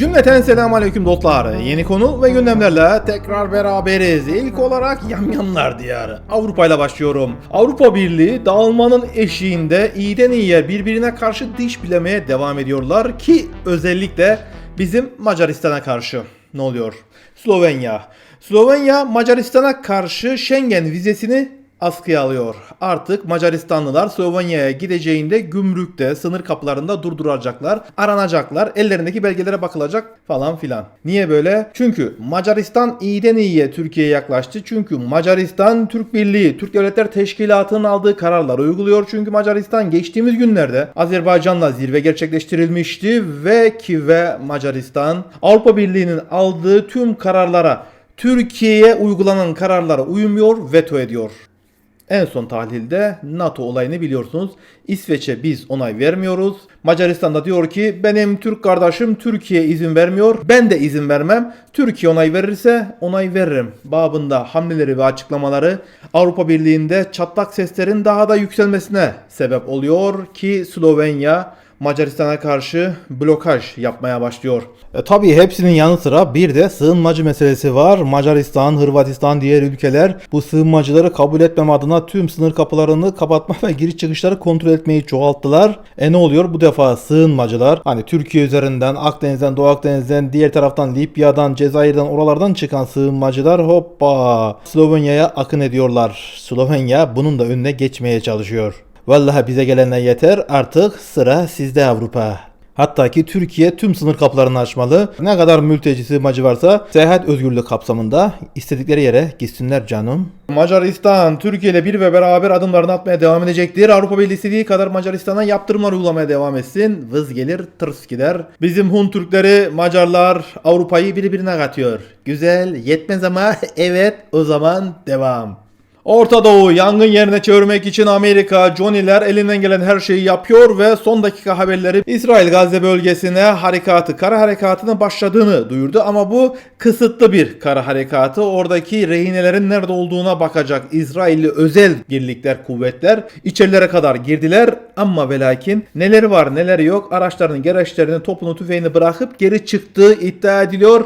Cümleten selamun aleyküm dostlar. Yeni konu ve gündemlerle tekrar beraberiz. İlk olarak Yamyamlar Diyarı. Avrupa ile başlıyorum. Avrupa Birliği dağılmanın eşiğinde iyiden iyiye birbirine karşı diş bilemeye devam ediyorlar ki özellikle bizim Macaristan'a karşı. Ne oluyor? Slovenya. Slovenya Macaristan'a karşı Schengen vizesini askıya alıyor. Artık Macaristanlılar Slovenya'ya gideceğinde gümrükte, sınır kapılarında durduracaklar, aranacaklar, ellerindeki belgelere bakılacak falan filan. Niye böyle? Çünkü Macaristan iyiden iyiye Türkiye'ye yaklaştı. Çünkü Macaristan Türk Birliği, Türk Devletler Teşkilatı'nın aldığı kararları uyguluyor. Çünkü Macaristan geçtiğimiz günlerde Azerbaycan'la zirve gerçekleştirilmişti ve ki ve Macaristan Avrupa Birliği'nin aldığı tüm kararlara Türkiye'ye uygulanan kararlara uymuyor, veto ediyor. En son tahlilde NATO olayını biliyorsunuz. İsveç'e biz onay vermiyoruz. Macaristan da diyor ki benim Türk kardeşim Türkiye izin vermiyor. Ben de izin vermem. Türkiye onay verirse onay veririm. Babında hamleleri ve açıklamaları Avrupa Birliği'nde çatlak seslerin daha da yükselmesine sebep oluyor ki Slovenya Macaristan'a karşı blokaj yapmaya başlıyor. E, tabii hepsinin yanı sıra bir de sığınmacı meselesi var. Macaristan, Hırvatistan diğer ülkeler bu sığınmacıları kabul etmem adına tüm sınır kapılarını kapatma ve giriş çıkışları kontrol etmeyi çoğalttılar. E ne oluyor bu defa sığınmacılar hani Türkiye üzerinden Akdeniz'den Doğu Akdeniz'den diğer taraftan Libya'dan Cezayir'den oralardan çıkan sığınmacılar hoppa Slovenya'ya akın ediyorlar. Slovenya bunun da önüne geçmeye çalışıyor. Vallahi bize gelenler yeter artık sıra sizde Avrupa. Hatta ki Türkiye tüm sınır kapılarını açmalı. Ne kadar mülteci sığınmacı varsa seyahat özgürlüğü kapsamında istedikleri yere gitsinler canım. Macaristan Türkiye ile bir ve beraber adımlarını atmaya devam edecektir. Avrupa Birliği istediği kadar Macaristan'a yaptırımlar uygulamaya devam etsin. Vız gelir tırs gider. Bizim Hun Türkleri, Macarlar Avrupa'yı birbirine katıyor. Güzel yetmez ama evet o zaman devam. Orta Doğu yangın yerine çevirmek için Amerika, Johnny'ler elinden gelen her şeyi yapıyor ve son dakika haberleri İsrail Gazze bölgesine harekatı, kara harekatının başladığını duyurdu ama bu kısıtlı bir kara harekatı. Oradaki rehinelerin nerede olduğuna bakacak İsrailli özel birlikler, kuvvetler içerilere kadar girdiler ama ve lakin neleri var neleri yok araçlarını, gereçlerini, topunu, tüfeğini bırakıp geri çıktığı iddia ediliyor.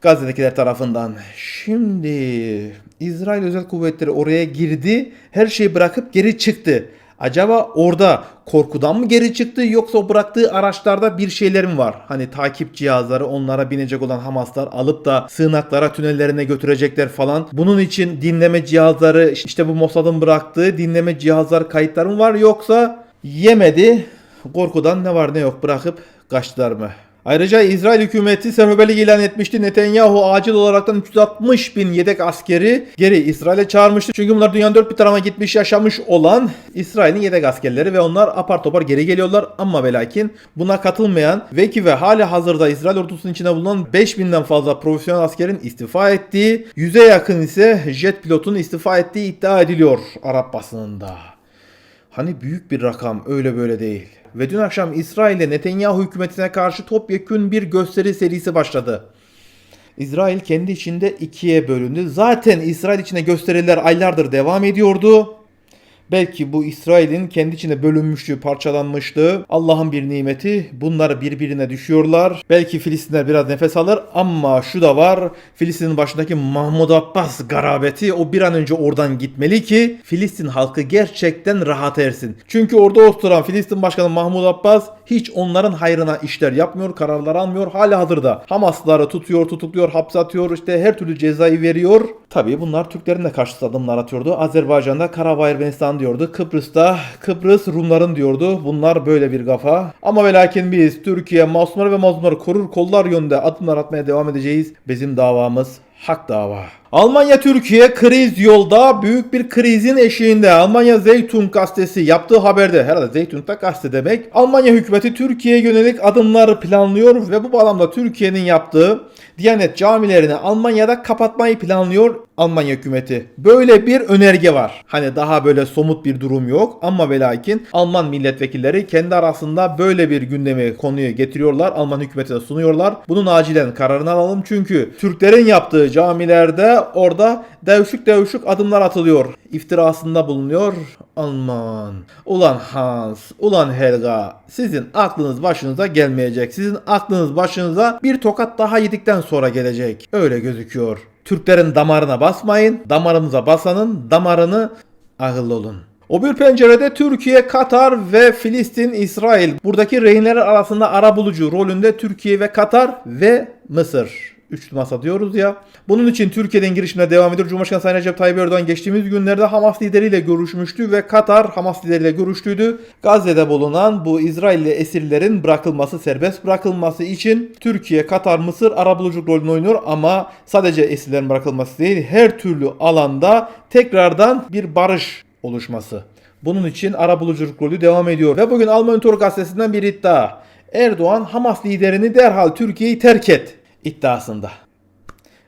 Gazze'dekiler tarafından. Şimdi İsrail özel kuvvetleri oraya girdi. Her şeyi bırakıp geri çıktı. Acaba orada korkudan mı geri çıktı yoksa o bıraktığı araçlarda bir şeyler mi var? Hani takip cihazları onlara binecek olan Hamaslar alıp da sığınaklara tünellerine götürecekler falan. Bunun için dinleme cihazları işte bu Mossad'ın bıraktığı dinleme cihazlar kayıtları mı var yoksa yemedi korkudan ne var ne yok bırakıp kaçtılar mı? Ayrıca İsrail hükümeti seferberlik ilan etmişti. Netanyahu acil olaraktan 360 bin yedek askeri geri İsrail'e çağırmıştı. Çünkü bunlar dünyanın dört bir tarafına gitmiş yaşamış olan İsrail'in yedek askerleri ve onlar apar topar geri geliyorlar. Ama ve lakin buna katılmayan ve ki ve hali hazırda İsrail ordusunun içinde bulunan 5000'den fazla profesyonel askerin istifa ettiği, yüze yakın ise jet pilotun istifa ettiği iddia ediliyor Arap basınında. Hani büyük bir rakam öyle böyle değil. Ve dün akşam İsrail'e Netanyahu hükümetine karşı topyekün bir gösteri serisi başladı. İsrail kendi içinde ikiye bölündü. Zaten İsrail içinde gösteriler aylardır devam ediyordu. Belki bu İsrail'in kendi içinde bölünmüşlüğü, parçalanmışlığı Allah'ın bir nimeti. Bunlar birbirine düşüyorlar. Belki Filistinler biraz nefes alır ama şu da var. Filistin'in başındaki Mahmud Abbas garabeti o bir an önce oradan gitmeli ki Filistin halkı gerçekten rahat ersin. Çünkü orada oturan Filistin Başkanı Mahmud Abbas hiç onların hayrına işler yapmıyor, kararlar almıyor. Hala hazırda Hamasları tutuyor, tutukluyor, hapse atıyor, işte her türlü cezayı veriyor. Tabii bunlar Türklerin de karşıtı adımlar atıyordu. Azerbaycan'da Karabağ Ermenistan diyordu. Kıbrıs'ta Kıbrıs Rumların diyordu. Bunlar böyle bir kafa. Ama ve lakin biz Türkiye masumları ve mazlumları korur kollar yönde adımlar atmaya devam edeceğiz. Bizim davamız hak dava. Almanya Türkiye kriz yolda büyük bir krizin eşiğinde. Almanya Zeytun gazetesi yaptığı haberde herhalde Zeytun da gazete demek. Almanya hükümeti Türkiye'ye yönelik adımlar planlıyor ve bu bağlamda Türkiye'nin yaptığı Diyanet camilerini Almanya'da kapatmayı planlıyor Almanya hükümeti. Böyle bir önerge var. Hani daha böyle somut bir durum yok ama ve lakin Alman milletvekilleri kendi arasında böyle bir gündemi konuyu getiriyorlar. Alman hükümetine sunuyorlar. Bunun acilen kararını alalım çünkü Türklerin yaptığı camilerde orada devşük devşük adımlar atılıyor. İftirasında bulunuyor. Aman. Ulan Hans, ulan Helga. Sizin aklınız başınıza gelmeyecek. Sizin aklınız başınıza bir tokat daha yedikten sonra gelecek. Öyle gözüküyor. Türklerin damarına basmayın. Damarımıza basanın damarını akıllı olun. O bir pencerede Türkiye, Katar ve Filistin, İsrail. Buradaki rehinler arasında arabulucu rolünde Türkiye ve Katar ve Mısır. Üçlü masa diyoruz ya. Bunun için Türkiye'den girişimine devam ediyor. Cumhurbaşkanı Sayın Recep Tayyip Erdoğan geçtiğimiz günlerde Hamas lideriyle görüşmüştü ve Katar Hamas lideriyle görüştüydü. Gazze'de bulunan bu İsrailli esirlerin bırakılması, serbest bırakılması için Türkiye, Katar, Mısır arabuluculuk rolünü oynuyor ama sadece esirlerin bırakılması değil her türlü alanda tekrardan bir barış oluşması. Bunun için arabuluculuk rolü devam ediyor. Ve bugün Alman Tor gazetesinden bir iddia. Erdoğan Hamas liderini derhal Türkiye'yi terk et iddiasında.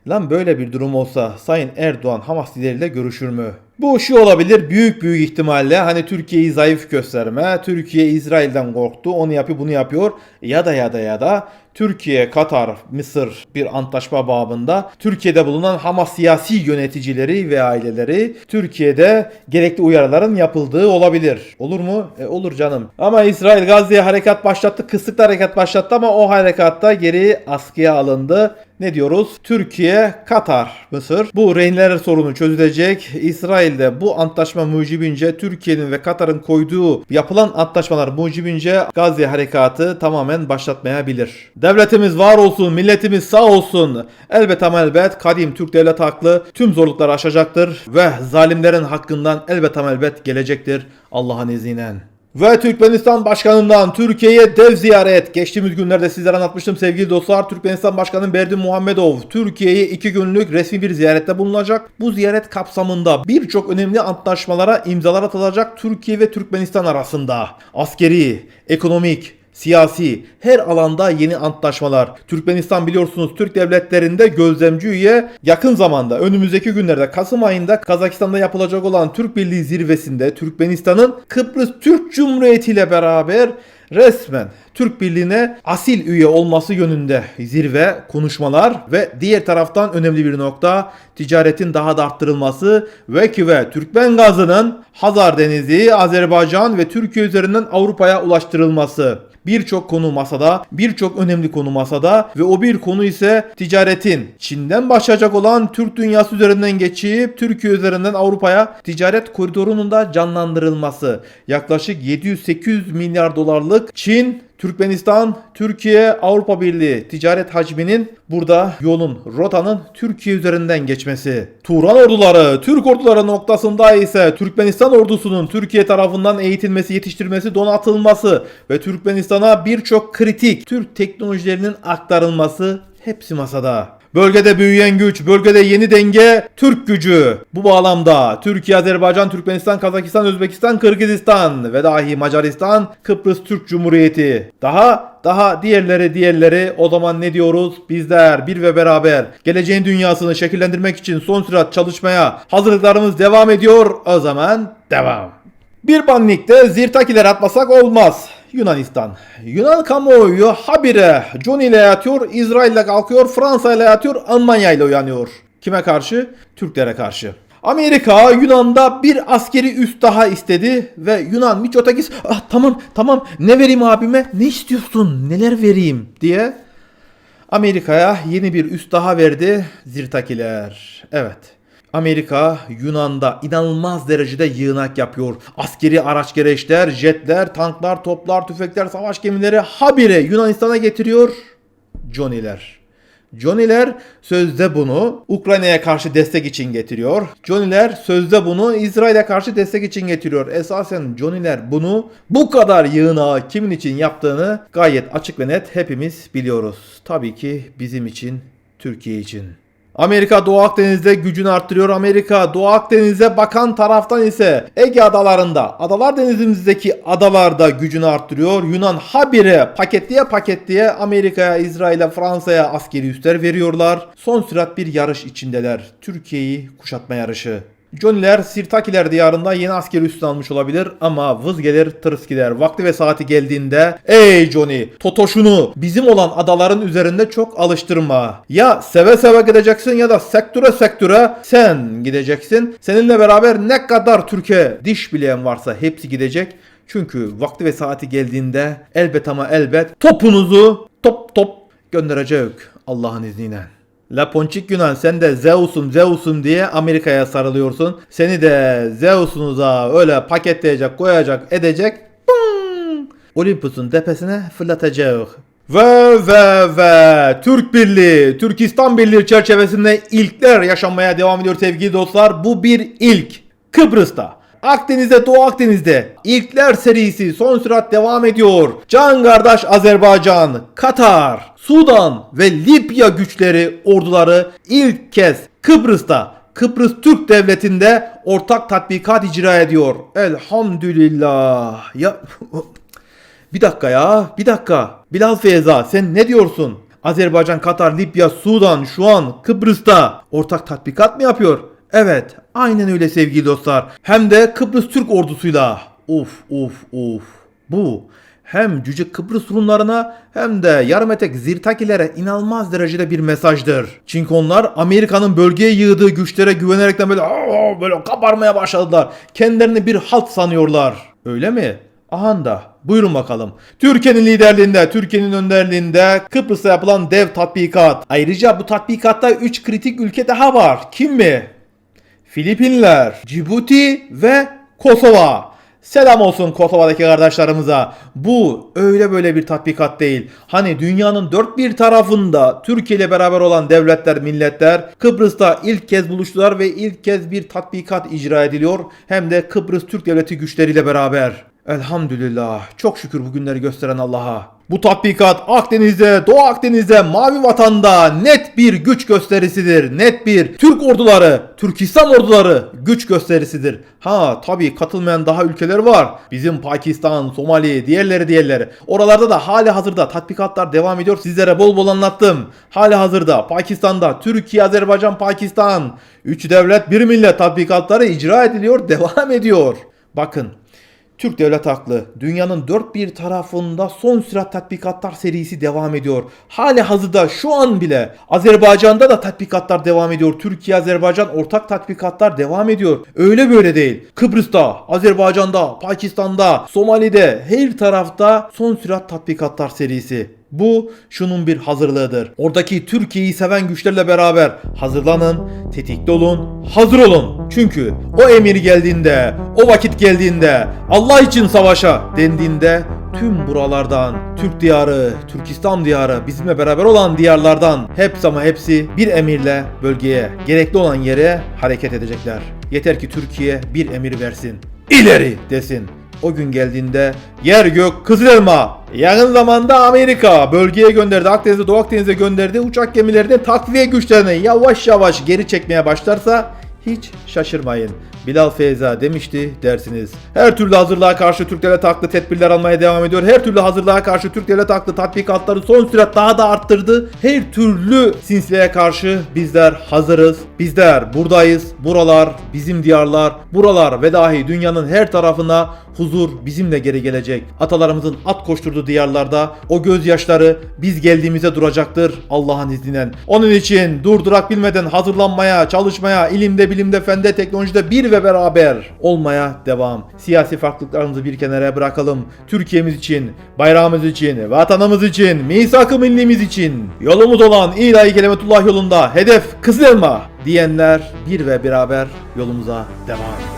Lan böyle bir durum olsa Sayın Erdoğan Hamas lideriyle görüşür mü? Bu şu olabilir büyük büyük ihtimalle hani Türkiye'yi zayıf gösterme, Türkiye İsrail'den korktu, onu yapıyor bunu yapıyor ya da ya da ya da Türkiye, Katar, Mısır bir antlaşma babında Türkiye'de bulunan Hamas siyasi yöneticileri ve aileleri Türkiye'de gerekli uyarıların yapıldığı olabilir. Olur mu? E, olur canım. Ama İsrail Gazze'ye harekat başlattı, kısıtlı harekat başlattı ama o harekatta geri askıya alındı. Ne diyoruz? Türkiye, Katar, Mısır bu rehinler sorunu çözülecek. İsrail'de bu antlaşma mucibince Türkiye'nin ve Katar'ın koyduğu yapılan antlaşmalar mucibince Gazze harekatı tamamen başlatmayabilir. Devletimiz var olsun, milletimiz sağ olsun. Elbet ama elbet kadim Türk devlet haklı tüm zorlukları aşacaktır ve zalimlerin hakkından elbet ama elbet gelecektir Allah'ın izniyle. Ve Türkmenistan Başkanı'ndan Türkiye'ye dev ziyaret. Geçtiğimiz günlerde sizlere anlatmıştım sevgili dostlar. Türkmenistan Başkanı Berdi Muhammedov Türkiye'ye iki günlük resmi bir ziyarette bulunacak. Bu ziyaret kapsamında birçok önemli antlaşmalara imzalar atılacak Türkiye ve Türkmenistan arasında. Askeri, ekonomik, siyasi her alanda yeni antlaşmalar. Türkmenistan biliyorsunuz Türk devletlerinde gözlemci üye yakın zamanda önümüzdeki günlerde Kasım ayında Kazakistan'da yapılacak olan Türk Birliği zirvesinde Türkmenistan'ın Kıbrıs Türk Cumhuriyeti ile beraber resmen Türk Birliği'ne asil üye olması yönünde zirve konuşmalar ve diğer taraftan önemli bir nokta ticaretin daha da arttırılması ve ki ve Türkmen gazının Hazar Denizi, Azerbaycan ve Türkiye üzerinden Avrupa'ya ulaştırılması. Birçok konu masada, birçok önemli konu masada ve o bir konu ise ticaretin Çin'den başlayacak olan Türk dünyası üzerinden geçip Türkiye üzerinden Avrupa'ya ticaret koridorunun da canlandırılması. Yaklaşık 700-800 milyar dolarlık Çin Türkmenistan, Türkiye, Avrupa Birliği ticaret hacminin burada yolun, rotanın Türkiye üzerinden geçmesi. Turan orduları, Türk orduları noktasında ise Türkmenistan ordusunun Türkiye tarafından eğitilmesi, yetiştirilmesi, donatılması ve Türkmenistan'a birçok kritik Türk teknolojilerinin aktarılması hepsi masada. Bölgede büyüyen güç, bölgede yeni denge Türk gücü. Bu bağlamda Türkiye, Azerbaycan, Türkmenistan, Kazakistan, Özbekistan, Kırgızistan ve dahi Macaristan, Kıbrıs Türk Cumhuriyeti. Daha daha diğerleri diğerleri o zaman ne diyoruz? Bizler bir ve beraber geleceğin dünyasını şekillendirmek için son sürat çalışmaya hazırlıklarımız devam ediyor. O zaman devam. Bir banlikte zirtakiler atmasak olmaz. Yunanistan. Yunan kamuoyu habire Johnny ile yatıyor, İsrail ile kalkıyor, Fransa ile yatıyor, Almanya ile uyanıyor. Kime karşı? Türklere karşı. Amerika Yunan'da bir askeri üs daha istedi ve Yunan Miçotakis ah, tamam tamam ne vereyim abime ne istiyorsun neler vereyim diye Amerika'ya yeni bir üs daha verdi Zirtakiler. Evet. Amerika Yunan'da inanılmaz derecede yığınak yapıyor. Askeri araç gereçler, jetler, tanklar, toplar, tüfekler, savaş gemileri habire Yunanistan'a getiriyor. Johnny'ler. Johnny'ler sözde bunu Ukrayna'ya karşı destek için getiriyor. Johnny'ler sözde bunu İsrail'e karşı destek için getiriyor. Esasen Johnny'ler bunu bu kadar yığınağı kimin için yaptığını gayet açık ve net hepimiz biliyoruz. Tabii ki bizim için, Türkiye için. Amerika Doğu Akdeniz'de gücünü arttırıyor. Amerika Doğu Akdeniz'e bakan taraftan ise Ege adalarında, Adalar Denizimizdeki adalarda gücünü arttırıyor. Yunan habire paketliye paketliye Amerika'ya, İsrail'e, Fransa'ya askeri üsler veriyorlar. Son sürat bir yarış içindeler. Türkiye'yi kuşatma yarışı. Johnny'ler Sirtakiler diyarında yeni askeri üstün almış olabilir ama vız gelir tırıs gider. Vakti ve saati geldiğinde ey Johnny Totoş'unu bizim olan adaların üzerinde çok alıştırma. Ya seve seve gideceksin ya da sektöre sektöre sen gideceksin. Seninle beraber ne kadar Türkiye diş bileyen varsa hepsi gidecek. Çünkü vakti ve saati geldiğinde elbet ama elbet topunuzu top top gönderecek Allah'ın izniyle. La Ponçik Yunan sen de Zeus'um Zeus'um diye Amerika'ya sarılıyorsun. Seni de Zeus'unuza öyle paketleyecek, koyacak, edecek. Olympus'un tepesine fırlatacak. Ve ve ve Türk Birliği, Türkistan Birliği çerçevesinde ilkler yaşanmaya devam ediyor sevgili dostlar. Bu bir ilk. Kıbrıs'ta. Akdeniz'de, Doğu Akdeniz'de ilkler serisi son sürat devam ediyor. Can kardeş Azerbaycan, Katar, Sudan ve Libya güçleri, orduları ilk kez Kıbrıs'ta Kıbrıs Türk Devleti'nde ortak tatbikat icra ediyor. Elhamdülillah. Ya bir dakika ya, bir dakika. Bilal Feyza sen ne diyorsun? Azerbaycan, Katar, Libya, Sudan şu an Kıbrıs'ta ortak tatbikat mı yapıyor? Evet, aynen öyle sevgili dostlar. Hem de Kıbrıs Türk ordusuyla. Of of of. Bu hem Cüce Kıbrıs Rumlarına hem de yarımetek Zirtakilere inanılmaz derecede bir mesajdır. Çünkü onlar Amerika'nın bölgeye yığdığı güçlere güvenerekten böyle böyle kabarmaya başladılar. Kendilerini bir halt sanıyorlar. Öyle mi? Ahan da buyurun bakalım. Türkiye'nin liderliğinde, Türkiye'nin önderliğinde Kıbrıs'ta yapılan dev tatbikat. Ayrıca bu tatbikatta 3 kritik ülke daha var. Kim mi? Filipinler, Cibuti ve Kosova. Selam olsun Kosova'daki kardeşlerimize. Bu öyle böyle bir tatbikat değil. Hani dünyanın dört bir tarafında Türkiye ile beraber olan devletler, milletler Kıbrıs'ta ilk kez buluştular ve ilk kez bir tatbikat icra ediliyor. Hem de Kıbrıs Türk Devleti güçleriyle beraber. Elhamdülillah. Çok şükür bu günleri gösteren Allah'a. Bu tatbikat Akdeniz'de, Doğu Akdeniz'de, Mavi Vatan'da net bir güç gösterisidir. Net bir Türk orduları, Türkistan orduları güç gösterisidir. Ha tabii katılmayan daha ülkeler var. Bizim Pakistan, Somali, diğerleri diğerleri. Oralarda da hali hazırda tatbikatlar devam ediyor. Sizlere bol bol anlattım. Hali hazırda Pakistan'da Türkiye, Azerbaycan, Pakistan. Üç devlet bir millet tatbikatları icra ediliyor, devam ediyor. Bakın Türk devlet haklı. Dünyanın dört bir tarafında son sürat tatbikatlar serisi devam ediyor. Hali hazırda şu an bile Azerbaycan'da da tatbikatlar devam ediyor. Türkiye Azerbaycan ortak tatbikatlar devam ediyor. Öyle böyle değil. Kıbrıs'ta, Azerbaycan'da, Pakistan'da, Somali'de her tarafta son sürat tatbikatlar serisi. Bu şunun bir hazırlığıdır. Oradaki Türkiye'yi seven güçlerle beraber hazırlanın, tetikte olun, hazır olun. Çünkü o emir geldiğinde, o vakit geldiğinde, Allah için savaşa dendiğinde tüm buralardan, Türk diyarı, Türkistan diyarı, bizimle beraber olan diyarlardan hepsi ama hepsi bir emirle bölgeye, gerekli olan yere hareket edecekler. Yeter ki Türkiye bir emir versin. İleri desin. O gün geldiğinde yer gök kızıl elma. Yakın zamanda Amerika bölgeye gönderdi. Akdeniz'e Doğu Akdeniz'e gönderdi. Uçak gemilerini takviye güçlerini yavaş yavaş geri çekmeye başlarsa hiç şaşırmayın. Bilal Feyza demişti dersiniz. Her türlü hazırlığa karşı Türk Devlet haklı tedbirler almaya devam ediyor. Her türlü hazırlığa karşı Türk Devlet haklı tatbikatları son sürat daha da arttırdı. Her türlü sinsiliğe karşı bizler hazırız. Bizler buradayız. Buralar bizim diyarlar. Buralar ve dahi dünyanın her tarafına huzur bizimle geri gelecek. Atalarımızın at koşturduğu diyarlarda o gözyaşları biz geldiğimize duracaktır Allah'ın izniyle. Onun için durdurak bilmeden hazırlanmaya, çalışmaya, ilimde, bilimde, fende, teknolojide bir ve beraber olmaya devam. Siyasi farklılıklarımızı bir kenara bırakalım. Türkiye'miz için, bayrağımız için, vatanımız için, misak-ı millimiz için yolumuz olan ilahi kelimetullah yolunda hedef kızıl elma diyenler bir ve beraber yolumuza devam.